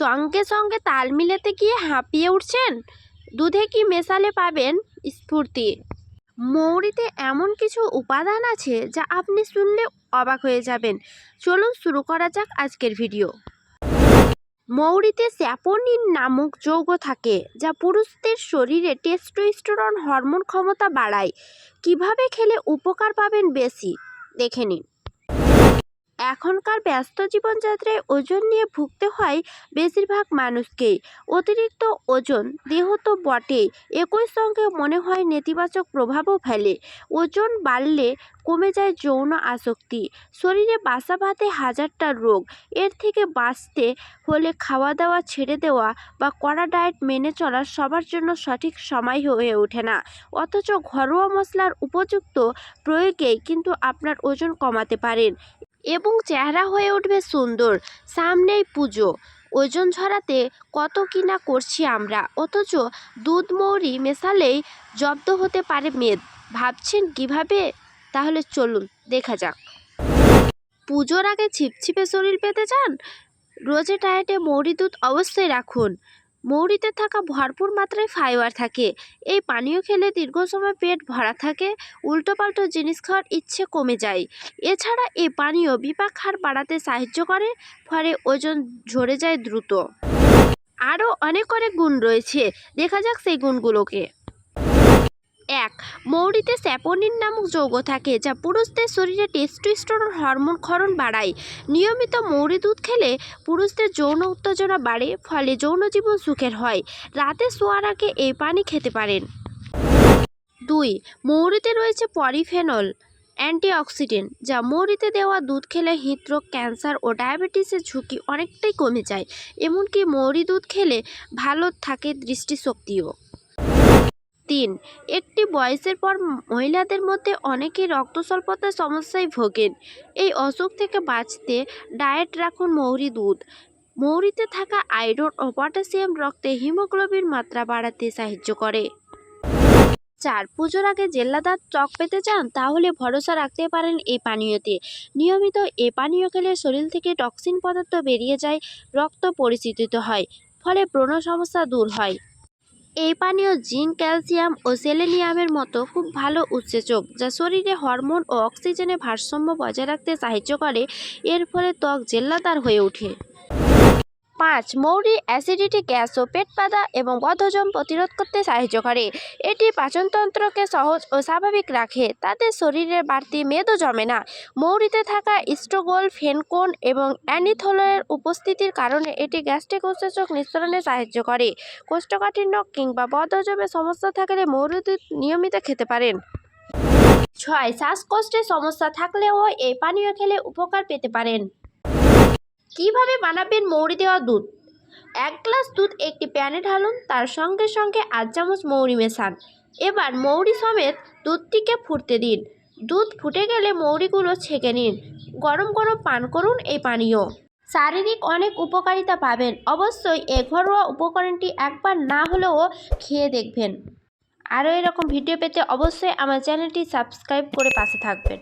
সঙ্গে সঙ্গে তাল মিলাতে গিয়ে হাঁপিয়ে উঠছেন। দুধে কি মেশালে পাবেন স্ফূর্তি? মৌরিতে এমন কিছু উপাদান আছে যা আপনি শুনলে অবাক হয়ে যাবেন। চলুন শুরু করা যাক আজকের ভিডিও। মৌরিতে স্যাপোনিন নামক যৌগ থাকে, যা পুরুষদের শরীরে টেস্টোস্টেরন হরমোন ক্ষমতা বাড়ায়। কীভাবে খেলে উপকার পাবেন বেশি? দেখে নিন। এখনকার ব্যস্ত জীবনযাত্রায় ওজন নিয়ে ভুগতে হয় বেশিরভাগ মানুষকেই। অতিরিক্ত ওজন দেহ তো বটেই, একই সঙ্গে মনে হয় নেতিবাচক প্রভাবও ফেলে। ওজন বাড়লে কমে যায় যৌন আসক্তি। শরীরে বাসা বাঁধে হাজারটা রোগ। এর থেকে বাঁচতে হলে খাওয়া দাওয়া ছেড়ে দেওয়া বা কড়া ডায়েট মেনে চলা সবার জন্য সঠিক সময় হয়ে ওঠে না। অথচ ঘরোয়া মশলার উপযুক্ত প্রয়োগেই কিন্তু আপনার ওজন কমাতে পারেন। এবং চেহারা হয়ে উঠবে সুন্দর। সামনেই পুজো। ওজন ঝরাতে কত কি না করছি আমরা। অথচ দুধ মৌরি মেশালেই জব্দ হতে পারে মেদ। ভাবছেন কীভাবে? তাহলে চলুন, দেখা যাক। পুজোর আগে ছিপছিপে শরীর পেতে চান? রোজে ডায়েটে মৌরি দুধ অবশ্যই রাখুন। মৌরিতে থাকা ভরপুর মাত্রায় ফাইবার থাকে। এই পানীয় খেলে দীর্ঘ সময় পেট ভরা থাকে, উল্টোপাল্টো জিনিস খাওয়ার ইচ্ছে কমে যায়। এছাড়া এই পানীয় বিপাক হার বাড়াতে সাহায্য করে, ফলে ওজন ঝরে যায় দ্রুত। আরও অনেক অনেক গুণ রয়েছে। দেখা যাক সেই গুণগুলোকে। এক, মৌরিতে স্যাপোনিন নামক যৌগ থাকে যা পুরুষদের শরীরে টেস্টোস্টেরন হরমোন ক্ষরণ বাড়ায়। নিয়মিত মৌরি দুধ খেলে পুরুষদের যৌন উত্তেজনা বাড়ে, ফলে যৌন জীবন সুখের হয়। রাতে শোয়ার আগে এই পানি খেতে পারেন। দুই, মৌরিতে রয়েছে পলিফেনল অ্যান্টিঅক্সিডেন্ট, যা মৌরিতে দেওয়া দুধ খেলে হৃদরোগ, ক্যান্সার ও ডায়াবেটিসের ঝুঁকি অনেকটাই কমে যায়। এমনকি মৌরি দুধ খেলে ভালো থাকে দৃষ্টিশক্তিও। তিন। একটি বয়সের পর মহিলাদের মধ্যে অনেকেই রক্ত স্বল্পতার সমস্যায় ভোগেন। এই অসুখ থেকে বাঁচতে ডায়েট রাখুন মৌরি দুধ। মৌরিতে থাকা আয়রন ও পটাশিয়াম রক্তে হিমোগ্লোবিন মাত্রা বাড়াতে সাহায্য করে। চার, পুজোর আগে জেল্লাদার ত্বক পেতে চান, তাহলে ভরসা রাখতে পারেন এই পানীয়তে। নিয়মিত এ পানীয় খেলে শরীর থেকে টক্সিন পদার্থ বেরিয়ে যায়, রক্ত পরিচিত হয়, ফলে ব্রণ সমস্যা দূর হয়। এই পানীয় জিঙ্ক ক্যালসিয়াম ও সেলেনিয়ামের মতো খুব ভালো উৎসেচক, যা শরীরে হরমোন ও অক্সিজেনের ভারসাম্য বজায় রাখতে সাহায্য করে। এর ফলে ত্বক জেল্লাদার হয়ে ওঠে। পাঁচ, মৌরি, অ্যাসিডিটি, গ্যাস ও পেট পাতা এবং বদহজম প্রতিরোধ করতে সাহায্য করে। এটি পাচনতন্ত্রকে সহজ ও স্বাভাবিক রাখে। তাতে শরীরের বাড়তি মেদও জমে না। মৌরিতে থাকা ইস্ট্রোগোল, ফেনকোন এবং অ্যানিথোলের উপস্থিতির কারণে এটি গ্যাস্ট্রিক উৎসেচক নিঃসরণে সাহায্য করে। কোষ্ঠকাঠিন্য কিংবা বদহজমের সমস্যা থাকলে মৌরি দুধ নিয়মিত খেতে পারেন। ছয়, শ্বাসকষ্টের সমস্যা থাকলেও এই পানীয় খেলে উপকার পেতে পারেন। কীভাবে বানাবেন মৌরি দেওয়া দুধ? এক গ্লাস দুধ একটি প্যানে ঢালুন, তার সঙ্গে সঙ্গে আধ চামচ মৌরি মেশান। এবার মৌরি সমেত দুধটিকে ফুটতে দিন। দুধ ফুটে গেলে মৌরিগুলো ছেঁকে নিন। গরম গরম পান করুন এই পানীয়। শারীরিক অনেক উপকারিতা পাবেন। অবশ্যই এ ঘরোয়া উপকরণটি একবার না হলেও খেয়ে দেখবেন। আরও এরকম ভিডিও পেতে অবশ্যই আমার চ্যানেলটি সাবস্ক্রাইব করে পাশে থাকবেন।